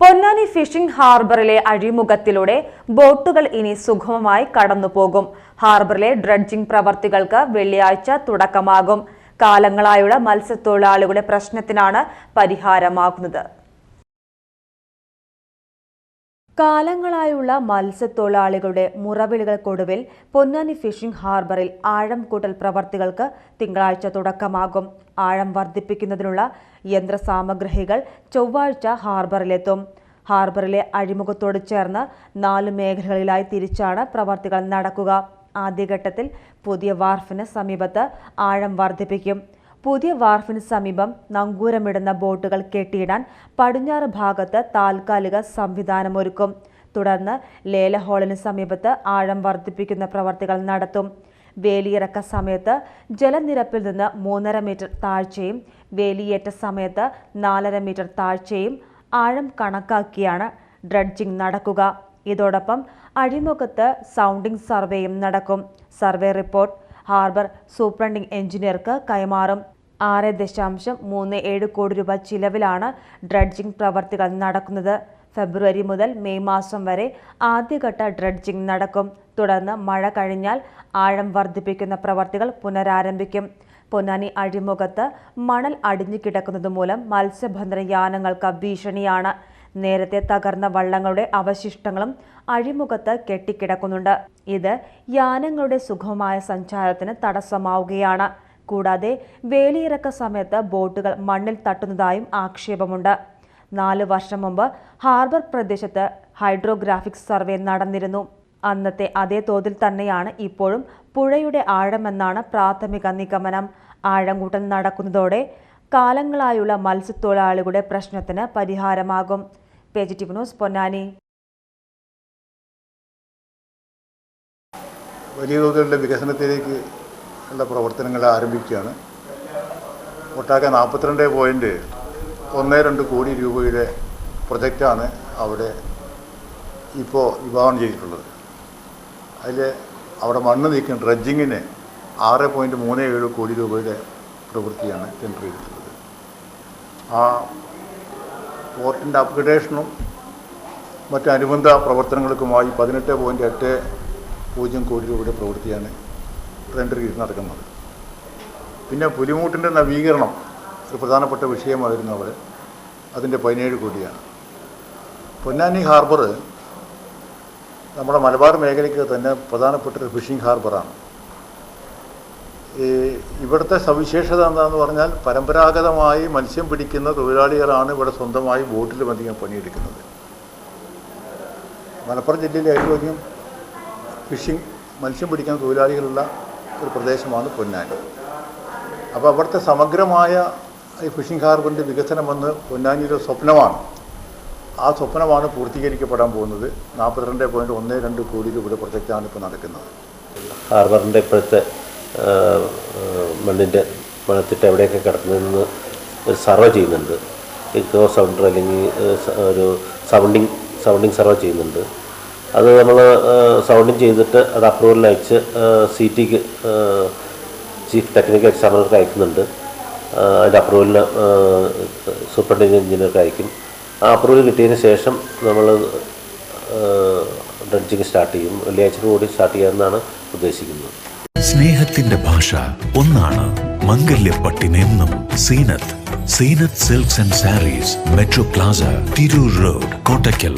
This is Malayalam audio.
പൊന്നാനി ഫിഷിംഗ് ഹാർബറിലെ അഴിമുഖത്തിലൂടെ ബോട്ടുകൾ ഇനി സുഗമമായി കടന്നുപോകും. ഹാർബറിലെ ഡ്രഡ്ജിംഗ് പ്രവർത്തികൾക്ക് വെള്ളിയാഴ്ച തുടക്കമാകും. കാലങ്ങളായുള്ള മത്സ്യത്തൊഴിലാളികളുടെ പ്രശ്നത്തിനാണ് പരിഹാരമാകുന്നത്. കാലങ്ങളായുള്ള മത്സ്യത്തൊഴിലാളികളുടെ മുറവിളികൾക്കൊടുവിൽ പൊന്നാനി ഫിഷിംഗ് ഹാർബറിൽ ആഴം കൂട്ടൽ പ്രവർത്തികൾക്ക് തിങ്കളാഴ്ച തുടക്കമാകും. ആഴം വർദ്ധിപ്പിക്കുന്നതിനുള്ള യന്ത്രസാമഗ്രഹികൾ ചൊവ്വാഴ്ച ഹാർബറിലെത്തും. ഹാർബറിലെ അഴിമുഖത്തോട് ചേർന്ന് നാല് മേഖലകളിലായി തിരിച്ചാണ് പ്രവർത്തികൾ നടക്കുക. ആദ്യഘട്ടത്തിൽ പുതിയ വാർഫിന് സമീപത്ത് ആഴം വർദ്ധിപ്പിക്കും. പുതിയ വാർഫിന് സമീപം നങ്കൂരമിടുന്ന ബോട്ടുകൾ കെട്ടിയിടാൻ പടിഞ്ഞാറ് ഭാഗത്ത് താൽക്കാലിക സംവിധാനമൊരുക്കും. തുടർന്ന് ലേല ഹാളിന് സമീപത്ത് ആഴം വർദ്ധിപ്പിക്കുന്ന പ്രവർത്തികൾ നടത്തും. വേലിയിറക്ക സമയത്ത് ജലനിരപ്പിൽ നിന്ന് മൂന്നര മീറ്റർ താഴ്ചയും വേലിയേറ്റ സമയത്ത് നാലര മീറ്റർ താഴ്ചയും ആഴം കണക്കാക്കിയാണ് ഡ്രഡ്ജിംഗ് നടക്കുക. ഇതോടൊപ്പം അഴിമുഖത്ത് സൗണ്ടിംഗ് സർവേയും നടക്കും. സർവേ റിപ്പോർട്ട് ഹാർബർ സൂപ്രണ്ടിംഗ് എഞ്ചിനീയർക്ക് കൈമാറും. ആറ് ദശാംശം മൂന്ന് ഏഴ് കോടി രൂപ ചിലവിലാണ് ഡ്രഡ്ജിംഗ് പ്രവർത്തികൾ നടക്കുന്നത്. ഫെബ്രുവരി മുതൽ മെയ് മാസം വരെ ആദ്യഘട്ട ഡ്രഡ്ജിംഗ് നടക്കും. തുടർന്ന് മഴ കഴിഞ്ഞാൽ ആഴം വർദ്ധിപ്പിക്കുന്ന പ്രവർത്തികൾ പുനരാരംഭിക്കും. പൊന്നാനി അഴിമുഖത്ത് മണൽ അടിഞ്ഞു കിടക്കുന്നത് മൂലം മത്സ്യബന്ധന യാനങ്ങൾക്ക് ഭീഷണിയാണ്. നേരത്തെ തകർന്ന വള്ളങ്ങളുടെ അവശിഷ്ടങ്ങളും അഴിമുഖത്ത് കെട്ടിക്കിടക്കുന്നുണ്ട്. ഇത് യാനങ്ങളുടെ സുഗമമായ സഞ്ചാരത്തിന് തടസ്സമാവുകയാണ്. കൂടാതെ വേലിയിറക്ക സമയത്ത് ബോട്ടുകൾ മണ്ണിൽ തട്ടുന്നതായും ആക്ഷേപമുണ്ട്. നാല് വർഷം മുമ്പ് ഹാർബർ പ്രദേശത്ത് ഹൈഡ്രോഗ്രാഫിക് സർവേ നടന്നിരുന്നു. അന്നത്തെ അതേ തോതിൽ തന്നെയാണ് ഇപ്പോഴും പുഴയുടെ ആഴമെന്നാണ് പ്രാഥമിക നിഗമനം. ആഴംകൂട്ടൽ നടക്കുന്നതോടെ കാലങ്ങളായുള്ള മത്സ്യത്തൊഴിലാളികളുടെ പ്രശ്നത്തിന് പരിഹാരമാകും. Positive news Ponnani. വലിയ തോതിലുള്ള വികസനത്തിലേക്ക് ഉള്ള പ്രവർത്തനങ്ങൾ ആരംഭിക്കുകയാണ്. ഒട്ടാകെ നാൽപ്പത്തിരണ്ട് പോയിന്റ് ഒന്ന് രണ്ട് കോടി രൂപയുടെ പ്രൊജക്റ്റാണ് അവിടെ ഇപ്പോൾ വിഭാവനം ചെയ്തിട്ടുള്ളത്. അതിൽ അവിടെ മണ്ണ് നീക്കുന്ന ഡ്രഡ്ജിങ്ങിന് ആറ് പോയിന്റ് മൂന്ന് ഏഴ് കോടി രൂപയുടെ പ്രവൃത്തിയാണ് ടെൻഡർ ചെയ്തിട്ടുള്ളത്. ആ പോർട്ടിന്റെ അപ്ഗ്രഡേഷനും മറ്റ് അനുബന്ധ പ്രവർത്തനങ്ങൾക്കുമായി പതിനെട്ട് പോയിന്റ് എട്ട് പൂജ്യം കോടി രൂപയുടെ പ്രവൃത്തിയാണ് ചെയ്ത് നടക്കുന്നത്. പിന്നെ പുലിമൂട്ടിന്റെ നവീകരണം ഒരു പ്രധാനപ്പെട്ട വിഷയമായിരുന്നു അവിടെ അതിന്റെ പതിനേഴ് കോടിയാണ്. പൊന്നാനി ഹാർബർ നമ്മുടെ മലബാർ മേഖലയ്ക്ക് തന്നെ പ്രധാനപ്പെട്ട ഒരു ഫിഷിംഗ് ഹാർബറാണ് ഈ ഇവിടുത്തെ സവിശേഷത എന്താണെന്ന് പറഞ്ഞാൽ പരമ്പരാഗതമായി മത്സ്യം പിടിക്കുന്ന തൊഴിലാളികളാണ് ഇവിടെ സ്വന്തമായി ബോട്ടിലും അധികം പണിയെടുക്കുന്നത്. മലപ്പുറം ജില്ലയിൽ ഏറ്റവും അധികം ഫിഷിംഗ് മത്സ്യം പിടിക്കുന്ന തൊഴിലാളികളുള്ള ഒരു പ്രദേശമാണ് പൊന്നാനി. അപ്പോൾ അവിടുത്തെ സമഗ്രമായ ഈ ഫിഷിംഗ് ഹാർബറിന്റെ വികസനമെന്ന് പൊന്നാനിയുടെ സ്വപ്നമാണ്. ആ സ്വപ്നമാണ് പൂർത്തീകരിക്കപ്പെടാൻ പോകുന്നത്. നാൽപ്പത്തിരണ്ട് പോയിന്റ് ഒന്ന് രണ്ട് കോടി രൂപയുടെ പ്രൊജക്റ്റാണ് ഇപ്പോൾ നടക്കുന്നത്. ഹാർബറിന്റെ ഇപ്പോഴത്തെ മണ്ണിന്റെ മണത്തിട്ട് എവിടെയൊക്കെ കിടക്കുന്നതെന്ന് ഒരു സർവേ ചെയ്യുന്നുണ്ട്. ഇക്കോ സൗണ്ടർ അല്ലെങ്കിൽ ഒരു സൗണ്ടിങ് സൗണ്ടിങ് സർവേ ചെയ്യുന്നുണ്ട്. അത് നമ്മൾ സൗണ്ടിങ് ചെയ്തിട്ട് അത് അപ്രൂവൽ അയച്ച് സി ടിക്ക് ചീഫ് ടെക്നിക്കൽ എക്സാമിനർക്ക് അയക്കുന്നുണ്ട്. അതിന്റെ അപ്രൂവലിന് സൂപ്രണ്ടിങ് എഞ്ചിനീയർക്ക് അയക്കും. ആ അപ്രൂവൽ കിട്ടിയതിന് ശേഷം നമ്മൾ ഡ്രഡ്ജിങ് സ്റ്റാർട്ട് ചെയ്യും. വെള്ളിയാഴ്ച കൂടി സ്റ്റാർട്ട് ചെയ്യാമെന്നാണ് ഉദ്ദേശിക്കുന്നത്. സ്നേഹത്തിന്റെ ഭാഷ ഒന്നാണ് മംഗല്യപ്പട്ടിനെന്നും Zeenath. Zeenath silks and sarees metro plaza Tirur road Kottakkal.